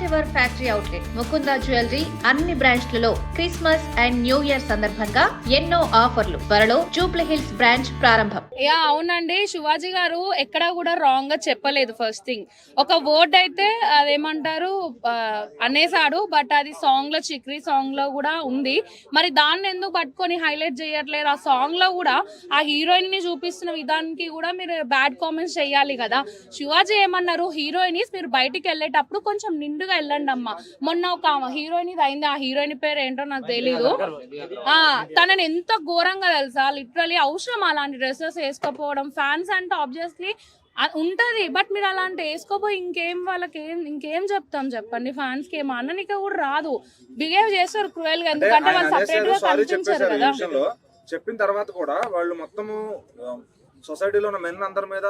First ever factory outlet Mukunda jewellery అన్ని బ్రాంచ్లలో Christmas and new year సందర్భంగా ఎన్నో ఆఫర్లు. త్వరలో జూబ్లీ హిల్స్ బ్రాంచ్ ప్రారంభం. యా అవునండి. శివాజీ గారు ఎక్కడా కూడా రాంగ్గా చెప్పలేదు ఫస్ట్ థింగ్ ఒక వర్డ్ అయితే అదేమంటారు అనేసాడు బట్ అది సాంగ్లో చిక్రీ సాంగ్లో కూడా ఉంది. మరి దాన్ని ఎందుకు పట్టుకొని హైలైట్ చేయట్లేదు? ఆ సాంగ్లో కూడా ఆ హీరోయిన్ని చూపిస్తున్న విధానికి కూడా మీరు బ్యాడ్ కామెంట్స్ చేయాలి కదా. శివాజీ ఏమన్నారు? హీరోయిన్ మీరు బయటికి వెళ్ళేటప్పుడు కొంచెం నిండుగా వెళ్ళండి అమ్మా. మొన్న ఒక హీరోయిన్ ఇది అయింది. ఆ హీరోయిన్ పేరు ఏంటో నాకు తెలీదు. ఆ తనని ఎంత ఘోరంగా తెలుసా? లిటరలీ అవసరం అలాంటి డ్రెస్సెస్ వేసుకోపోవడం. ఫ్యాన్స్ అంటే ఆబ్వియస్లీ ఉంటది. బట్ మీరు అలాంటి వేసుకోపోయి ఇంకేం వాళ్ళకి ఏం ఇంకేం చెప్తాం చెప్పండి? ఫ్యాన్స్కి ఏం అననిక కూడా రాదు. బిహేవ్ చేస్తారు క్రూయల్గా ఎందుకంటే వాళ్ళు సపరేట్గా కనిపించారు కదా. చెప్పిన తర్వాత కూడా వాళ్ళు మొత్తము సొసైటీలో ఉన్న మెన్ అందరి మీద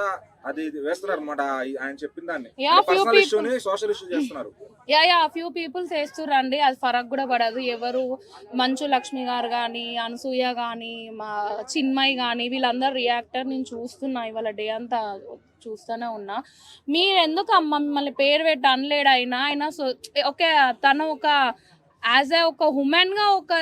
అది వేస్తున్నారు అనమాట ఆయన చెప్పిన దాన్ని. పర్సనల్ people- ఇష్యూని సోషల్ ఇష్యూ చేస్తున్నారు. యా యా ఫ్యూ పీపుల్స్ వేస్తురండి అది ఫరక్ కూడా పడదు. ఎవరు మంచు లక్ష్మి గారు కానీ అనసూయ కానీ మా చిన్మయ్ కానీ వీళ్ళందరూ రియాక్టర్ నేను చూస్తున్నా ఇవాళ డే అంతా చూస్తూనే ఉన్నా. మీరు ఎందుకు అమ్మ మిమ్మల్ని పేరు పెట్టి అనలేడు అయినా? అయినా సో ఓకే తను ఒక యాజ్ ఏ ఒక ఉమెన్గా ఒక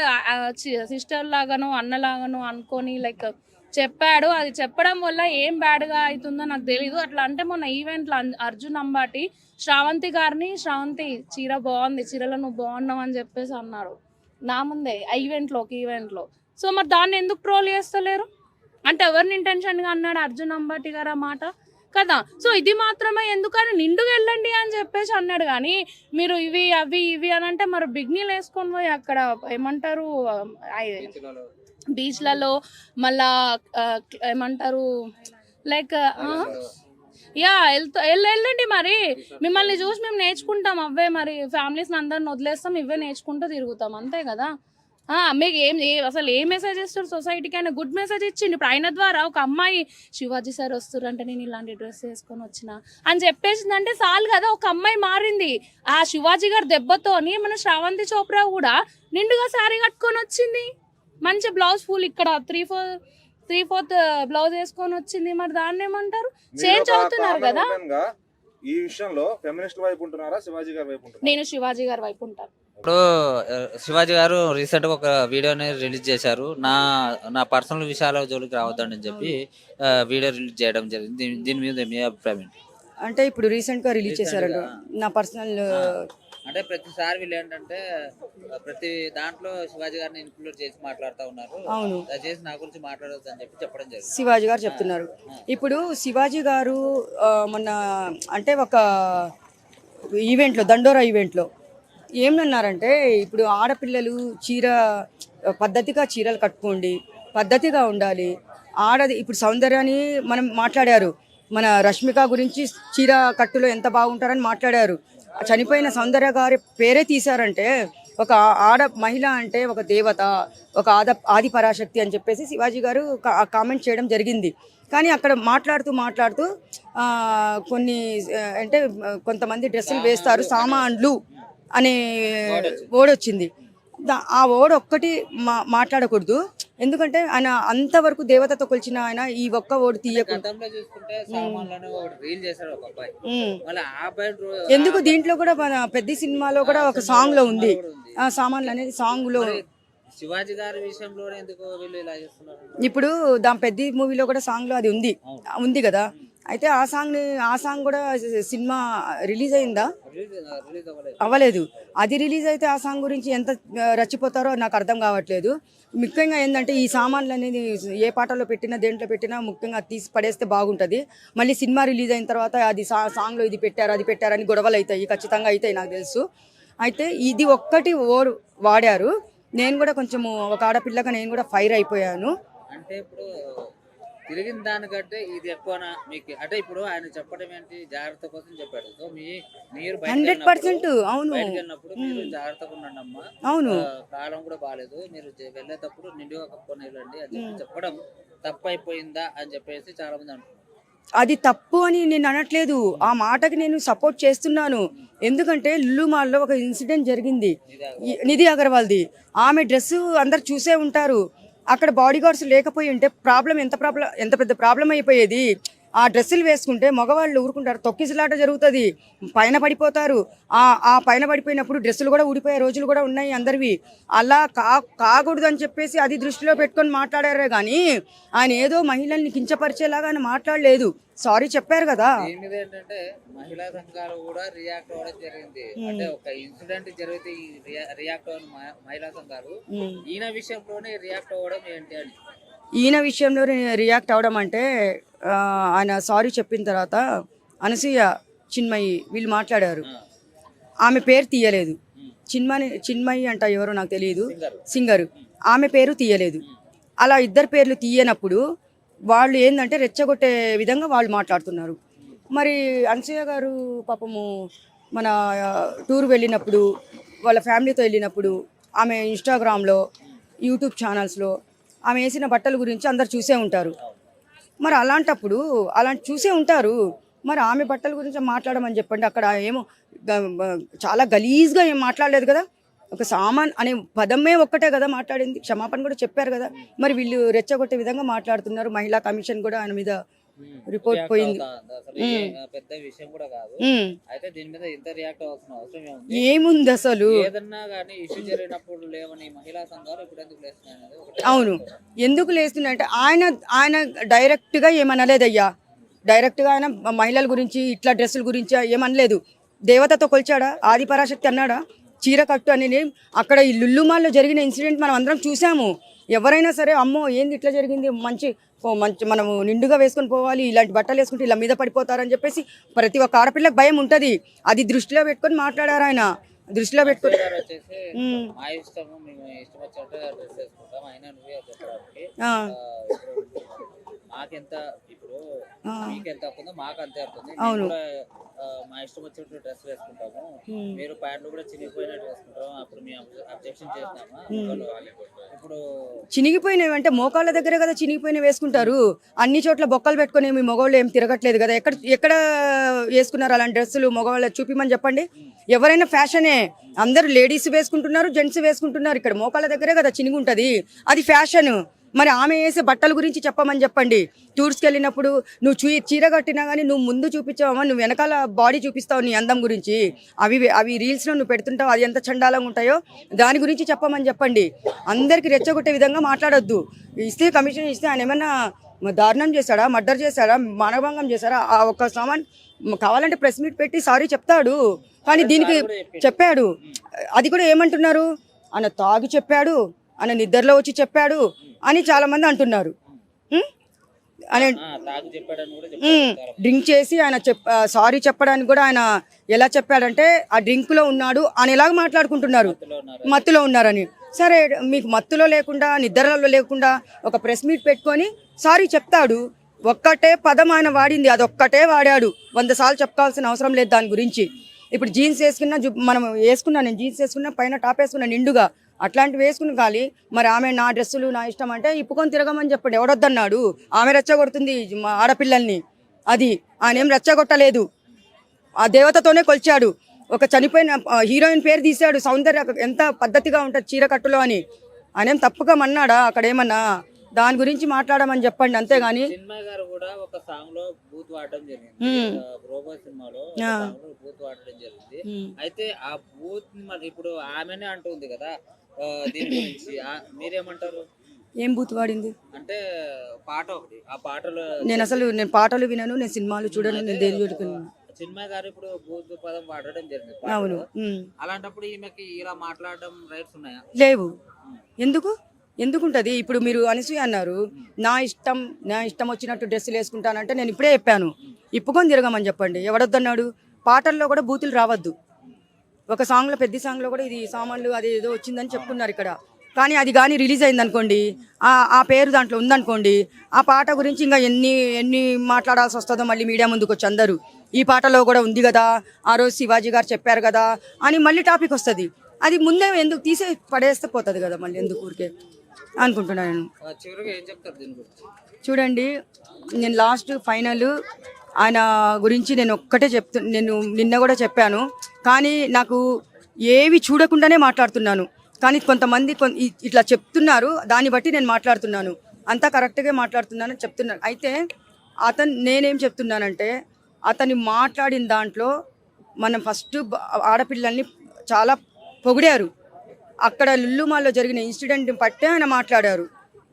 సిస్టర్ లాగానో అన్నలాగానో అనుకొని లైక్ చెప్పాడు. అది చెప్పడం వల్ల ఏం బ్యాడ్గా అవుతుందో నాకు తెలీదు. అట్లా అంటే మొన్న ఈవెంట్లో అర్జున్ అంబాటి శ్రావంతి గారిని శ్రావంతి చీర బాగుంది చీరలో నువ్వు బాగున్నావు అని చెప్పేసి అన్నారు. నా ముందే ఈవెంట్లో ఒక ఈవెంట్లో సో మరి దాన్ని ఎందుకు ట్రోల్ చేస్తలేరు? అంటే ఎవరిని ఇంటెన్షన్గా అన్నాడు అర్జున్ అంబాటి గారు ఆ మాట? కదా. సో ఇది మాత్రమే ఎందుకని నిండుగా వెళ్ళండి అని చెప్పేసి అన్నాడు. కానీ మీరు ఇవి అవి ఇవి అని అంటే మరి బిగ్నీలు వేసుకొని పోయి అక్కడ ఏమంటారు బీచ్లలో మళ్ళా ఏమంటారు లైక్ యా వెళ్తా వెళ్ళ వెళ్ళండి మరి. మిమ్మల్ని చూసి మేము నేర్చుకుంటాం అవే మరి. ఫ్యామిలీస్ అందరిని వదిలేస్తాం ఇవే నేర్చుకుంటూ తిరుగుతాం. అంతే కదా? మీకు ఏం అసలు ఏ మెసేజ్ ఇస్తారు? సొసైటీకి అయినా గుడ్ మెసేజ్ ఇచ్చింది ఇప్పుడు ఆయన ద్వారా ఒక అమ్మాయి శివాజీ సార్ వస్తారంటే నేను ఇలాంటి డ్రెస్ వేసుకొని వచ్చిన అని చెప్పేసిందంటే చాలు కదా ఒక అమ్మాయి మారింది. ఆ శివాజీ గారి దెబ్బతోని మన శ్రావంతి చోప్రా కూడా నిండుగా శారీ కట్టుకొని వచ్చింది. మంచి బ్లౌజ్ ఫుల్ ఇక్కడ three four three fourth blouse వేసుకొని వచ్చింది. మరి దాన్ని ఏమంటారు? చేంజ్ అవుతున్నారు కదా. ఈ విషయంలో ఫెమినిస్ట్ వైపు ఉంటున్నారా శివాజీ గారి వైపు నేను శివాజీ గారి వైపు ఉంటాను. ఇప్పుడు ఆ, శివాజీ గారు రీసెంట్గా ఒక వీడియోని రిలీజ్ చేశారు. నా నా పర్సనల్ విషయాల జోలికి రావద్దని చెప్పి ఆ, వీడియో రిలీజ్ చేయడం జరిగింది. దీని- మీద మీ అభిప్రాయం ఏంటి? అంటే ఇప్పుడు రీసెంట్గా రిలీజ్ చేశారంట. నా పర్సనల్ అంటే ప్రతిసారి వీళ్ళు ఏంటంటే ప్రతి దాంట్లో శివాజీ గారిని ఇన్క్లూడ్ చేసి మాట్లాడుతూ ఉన్నారు. అవును. దయచేసి నా గురించి మాట్లాడొద్దు అని చెప్పి చెప్పడం జరిగింది. శివాజీ గారు చెప్తున్నారు. ఇప్పుడు శివాజీ గారు మొన్న అంటే ఒక ఈవెంట్లో దండోరా ఈవెంట్లో ఏమన్నారంటే ఇప్పుడు ఆడపిల్లలు చీర పద్ధతిగా చీరలు కట్టుకోండి పద్ధతిగా ఉండాలి. ఆడది ఇప్పుడు సౌందర్యాన్ని మనం మాట్లాడారు. మన రష్మిక గురించి చీర కట్టులో ఎంత బాగుంటారని మాట్లాడారు. చనిపోయిన సౌందర్య గారి పేరే తీశారంటే ఒక ఆడ మహిళ అంటే ఒక దేవత ఒక ఆద ఆది పరాశక్తి అని చెప్పేసి శివాజీ గారు కామెంట్ చేయడం జరిగింది. కానీ అక్కడ మాట్లాడుతూ మాట్లాడుతూ కొన్ని అంటే కొంతమంది డ్రెస్సులు వేస్తారు సామాన్లు అనే వర్డ్ వచ్చింది దా- ఆ వర్డ్ ఒక్కటి మా మాట్లాడకూడదు. ఎందుకంటే ఆయన అంతవరకు దేవతతో కొలిచిన ఆయన ఈ ఒక్క అబ్బాయి. రో- ఎందుకు దీంట్లో కూడా మన పెద్ద సినిమాలో కూడా ఒక సాంగ్లో ఉంది. ఆ సామాన్లు అనేది సాంగ్లో. శివాజీ గారి విషయంలోనే ఎందుకు వీళ్ళు ఇలా చేస్తున్నారు? ఇప్పుడు దాని పెద్ద మూవీలో కూడా సాంగ్లో అది ఉంది. ఉంది కదా. అయితే ఆ సాంగ్ని ఆ సాంగ్ కూడా సినిమా రిలీజ్ అయిందా? అవ్వలేదు. అది రిలీజ్ అయితే ఆ సాంగ్ గురించి ఎంత రచ్చిపోతారో నాకు అర్థం కావట్లేదు. ముఖ్యంగా ఏంటంటే ఈ సామాన్లు అనేది ఏ పాటలో పెట్టినా దేంట్లో పెట్టినా ముఖ్యంగా తీసి పడేస్తే బాగుంటుంది. మళ్ళీ సినిమా రిలీజ్ అయిన తర్వాత అది సా సాంగ్లో ఇది పెట్టారు అది పెట్టారని గొడవలు అవుతాయి ఖచ్చితంగా అవుతాయి నాకు తెలుసు. అయితే ఇది ఒక్కటి ఓర్ వాడారు. నేను కూడా కొంచెము ఒక ఆడపిల్లగా నేను కూడా ఫైర్ అయిపోయాను. అంటే ఇప్పుడు తిరిగిన దానికంటే ఇది ఎక్కువనా? మీకు అంటే ఇప్పుడు ఆయన చెప్పడం ఏంటి? జాగ్రత్త కోసం చెప్పాడు. సో మీ మీరు హండ్రెడ్ పర్సెంట్ అవును. వెళ్ళినప్పుడు మీరు జాగ్రత్తగా ఉండండి అమ్మా అవును కాలం కూడా బాగాలేదు మీరు వెళ్ళేటప్పుడు నిండుగా కప్పుకొని వెళ్ళండి అని చెప్పి చెప్పడం తప్పు అయిపోయిందా అని చెప్పేసి చాలా మంది అంటున్నారు. అది తప్పు అని నేను అనట్లేదు. ఆ మాటకి నేను సపోర్ట్ చేస్తున్నాను. ఎందుకంటే లులు మాల్లో ఒక ఇన్సిడెంట్ జరిగింది. నిధి అగర్వాల్ది. ఆమె డ్రెస్ అందరు చూసే ఉంటారు. అక్కడ బాడీ గార్డ్స్ లేకపోయి ఉంటే ప్రాబ్లం ఎంత ప్రాబ్లం ఎంత పెద్ద ప్రాబ్లం అయిపోయేది? ఆ డ్రెస్సులు వేసుకుంటే మగవాళ్ళు ఊరుకుంటారు. తొక్కిసలాట జరుగుతుంది. పైన పడిపోతారు. ఆ ఆ పైన పడిపోయినప్పుడు డ్రెస్సులు కూడా ఊడిపోయే రోజులు కూడా ఉన్నాయి అందరివి. అలా కా కాకూడదు అని చెప్పేసి అది దృష్టిలో పెట్టుకొని మాట్లాడారే కానీ ఆయన ఏదో మహిళల్ని కించపరిచేలాగా ఆయన మాట్లాడలేదు. సారీ చెప్పారు కదా. ఏంటంటే మహిళా సంఘాలు కూడా రియాక్ట్ అవ్వడం జరిగింది. అంటే ఒక ఇన్సిడెంట్ జరిగితే రియాక్ట్ అవ్వని మహిళా సంఘాలు. ఈయన విషయంలోనే రియాక్ట్ అవ్వడం ఏంటి అని. ఈయన విషయంలో రియాక్ట్ అవడం అంటే ఆయన సారీ చెప్పిన తర్వాత అనసూయ చిన్మయి వీళ్ళు మాట్లాడారు. ఆమె పేరు తీయలేదు. చిన్మని చిన్మయి అంట ఎవరో నాకు తెలియదు. సింగరు. ఆమె పేరు తీయలేదు. అలా ఇద్దరు పేర్లు తీయనప్పుడు వాళ్ళు ఏంటంటే రెచ్చగొట్టే విధంగా వాళ్ళు మాట్లాడుతున్నారు. మరి అనసూయ గారు పాపము మన టూర్ వెళ్ళినప్పుడు వాళ్ళ ఫ్యామిలీతో వెళ్ళినప్పుడు ఆమె ఇన్స్టాగ్రామ్లో యూట్యూబ్ ఛానల్స్లో ఆమె వేసిన బట్టల గురించి అందరు చూసే ఉంటారు. మరి అలాంటప్పుడు అలాంటి చూసే ఉంటారు. మరి ఆమె బట్టల గురించి మాట్లాడమని చెప్పండి. అక్కడ ఏమో చాలా గలీజ్గా ఏం మాట్లాడలేదు కదా. ఒక సామాన్ అనే పదమే ఒక్కటే కదా మాట్లాడింది. క్షమాపణ కూడా చెప్పారు కదా. మరి వీళ్ళు రెచ్చగొట్టే విధంగా మాట్లాడుతున్నారు. మహిళా కమిషన్ కూడా ఆయన మీద రిపోర్ట్ React పోయింది. ఏ పెద్ద విషయం కూడా కాదు. ఉమ్. అయితే దీని మీద ఇంత రియాక్ట్ అవ్వాల్సిన అవసరం ఏముంది? అసలు? ఏదన్నా కానీ ఇష్యూ జరిగినప్పుడు లేవని మహిళా సంఘాలు ఇప్పుడు ఎందుకు లేస్తున్నాయి అవును. ఎందుకు లేస్తుందంటే ఆయన ఆయన డైరెక్ట్గా ఏమనలేదయ్యా. డైరెక్ట్గా ఆయన మహిళల గురించి ఇట్లా డ్రెస్సుల గురించి ఏమనలేదు. దేవతతో కొలిచాడా? ఆది పరాశక్తి అన్నాడా? చీర కట్టు అని అక్కడ ఈ లుల్లుమాల్లో జరిగిన ఇన్సిడెంట్ మనం అందరం చూసాము. ఎవరైనా సరే అమ్మో ఏంది ఇట్లా జరిగింది? మంచి మంచి మనము నిండుగా వేసుకొని పోవాలి ఇలాంటి బట్టలు వేసుకుంటే ఇలా మీద పడిపోతారని చెప్పేసి ప్రతి ఒక్క ఆడపిల్లకి భయం ఉంటుంది. అది దృష్టిలో పెట్టుకొని మాట్లాడారు ఆయన. దృష్టిలో పెట్టుకొని మాకెంత ఇప్పుడు అవుతుందో మాకు అంతే అవుతుంది. అవును. మా ఇష్టం వచ్చినట్టు డ్రెస్ వేసుకుంటాము. మీరు ప్యాంట్లు కూడా చినిగిపోయినట్టు వేసుకుంటాం. అప్పుడు మేము అబ్జెక్షన్ చేస్తామా చినిగిపోయినవి అంటే మోకాళ్ళ దగ్గరే కదా చినిగిపోయినవి వేసుకుంటారు. అన్ని చోట్ల బొక్కలు పెట్టుకుని మీ మగవాళ్ళు ఏం తిరగట్లేదు కదా. ఎక్కడ ఎక్కడ వేసుకున్నారు అలాంటి డ్రెస్సులు? మగవాళ్ళు చూపిమని చెప్పండి. ఎవరైనా ఫ్యాషనే. అందరూ లేడీస్ వేసుకుంటున్నారు జెంట్స్ వేసుకుంటున్నారు ఇక్కడ. మోకాళ్ళ దగ్గరే కదా చినిగి ఉంటుంది. అది ఫ్యాషన్. మరి ఆమె వేసే బట్టల గురించి చెప్పమని చెప్పండి. టూర్స్కి వెళ్ళినప్పుడు నువ్వు చూ చీర కట్టినా కానీ నువ్వు ముందు చూపించావమ్మా నువ్వు వెనకాల బాడీ చూపిస్తావు నీ అందం గురించి. అవి అవి రీల్స్లో నువ్వు పెడుతుంటావు అది ఎంత చండాలంగా ఉంటాయో దాని గురించి చెప్పమని చెప్పండి. అందరికి రెచ్చగొట్టే విధంగా మాట్లాడొద్దు. ఇస్తే కమిషన్ ఇస్తే ఆయన ఏమన్నా దారుణం చేశాడా మర్డర్ చేశాడా మానభంగం చేశాడా? ఆ ఒక్క సామాన్ కావాలంటే ప్రెస్ మీట్ పెట్టి సారీ చెప్తాడు. కానీ దీనికి చెప్పాడు. అది కూడా ఏమంటున్నారు? ఆయన తాగి చెప్పాడు. ఆయన నిద్రలో వచ్చి చెప్పాడు. అని చాలా మంది అంటున్నారు డ్రింక్ చేసి ఆయన చెప్ సారీ చెప్పడానికి కూడా ఆయన ఎలా చెప్పాడంటే ఆ డ్రింక్లో ఉన్నాడు అని ఎలాగ మాట్లాడుకుంటున్నారు. మత్తులో ఉన్నారని. సరే మీకు మత్తులో లేకుండా నిద్రలో లేకుండా ఒక ప్రెస్ మీట్ పెట్టుకొని సారీ చెప్తాడు. ఒక్కటే పదం ఆయన వాడింది. అది ఒక్కటే వాడాడు. వంద సార్లు చెప్పుకోవాల్సిన అవసరం లేదు దాని గురించి. ఇప్పుడు జీన్స్ వేసుకున్నా జు- మనం వేసుకున్నా నేను జీన్స్ వేసుకున్నా పైన టాప్ వేసుకున్నా నిండుగా అట్లాంటివి వేసుకుని కాలి. మరి ఆమె నా డ్రెస్సులు నా ఇష్టం అంటే ఇప్పుకొని తిరగమని చెప్పండి. ఎవడొద్దన్నాడు? ఆమె రెచ్చగొడుతుంది మా ఆడపిల్లల్ని. అది ఆయన ఏం రెచ్చగొట్టలేదు. ఆ దేవతతోనే కొలిచాడు. ఒక చనిపోయిన హీరోయిన్ పేరు తీశాడు. సౌందర్య ఎంత పద్ధతిగా ఉంటుంది చీర కట్టులో అని. ఆయన ఏం తప్పుగా మన్నాడా అక్కడ ఏమన్నా? దాని గురించి మాట్లాడమని చెప్పండి అంతేగాని. సినిమా గారు కూడా ఒక సాంగ్లో బూత్ వాడడం జరిగింది. మ్మ్. రోబో సినిమాలో ఒక ఆ. సాంగ్లో బూత్ వాడడం జరిగింది. ఉమ్. అయితే ఆ బూత్ ఇప్పుడు ఆమెనే అంటుంది కదా. దీని గురించి మీరేమంటారు? ఏం బూత్ వాడింది? అంటే పాట ఒకటి ఆ పాటలో నేను అసలు నేను పాటలు వినను నేను సినిమాలు చూడను నేను దేని చూడుకున్నాను సినిమా గారు ఇప్పుడు బూత్ పదం వాడడం జరిగింది అవును. అలాంటప్పుడు ఈమెకి ఇలా మాట్లాడడం రైట్స్ ఉన్నాయా? లేవు. ఎందుకు? ఎందుకుంటది? ఇప్పుడు మీరు అనసూయ అన్నారు నా ఇష్టం నా ఇష్టం వచ్చినట్టు డ్రెస్సులు వేసుకుంటానంటే నేను ఇప్పుడే చెప్పాను. ఇప్పుకొని తిరగమని చెప్పండి. ఎవడొద్దన్నాడు? పాటల్లో కూడా బూతులు రావద్దు. ఒక సాంగ్లో పెద్ద సాంగ్లో కూడా ఇది సామాన్లు అది ఏదో వచ్చిందని చెప్పుకున్నారు ఇక్కడ. కానీ అది కానీ రిలీజ్ అయింది అనుకోండి ఆ ఆ పేరు దాంట్లో ఉందనుకోండి ఆ పాట గురించి ఇంకా ఎన్ని ఎన్ని మాట్లాడాల్సి వస్తుందో మళ్ళీ మీడియా ముందుకు వచ్చి అందరూ. ఈ పాటలో కూడా ఉంది కదా ఆ రోజు శివాజీ గారు చెప్పారు కదా అని మళ్ళీ టాపిక్ వస్తుంది. అది ముందే ఎందుకు తీసే పడేస్తే పోతుంది కదా మళ్ళీ ఎందుకు ఊరికే అనుకుంటున్నాను చూడండి నేను లాస్ట్ ఫైనల్ ఆయన గురించి నేను ఒక్కటే చెప్తు నేను నిన్న కూడా చెప్పాను. కానీ నాకు ఏవి చూడకుండానే మాట్లాడుతున్నాను. కానీ కొంతమంది ఇట్లా చెప్తున్నారు. దాన్ని బట్టి నేను మాట్లాడుతున్నాను. అంతా కరెక్ట్గా మాట్లాడుతున్నాను చెప్తున్నాను అయితే అతను నేనేం చెప్తున్నానంటే అతని మాట్లాడిన దాంట్లో మనం ఫస్ట్ ఆడపిల్లల్ని చాలా పొగిడారు. అక్కడ లుల్లుమాల్లో జరిగిన ఇన్సిడెంట్ పట్టే ఆయన మాట్లాడారు.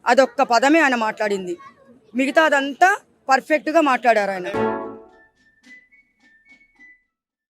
అదొక్క పదమే ఆయన మాట్లాడింది. మిగతాదంతా పర్ఫెక్ట్గా మాట్లాడారు ఆయన.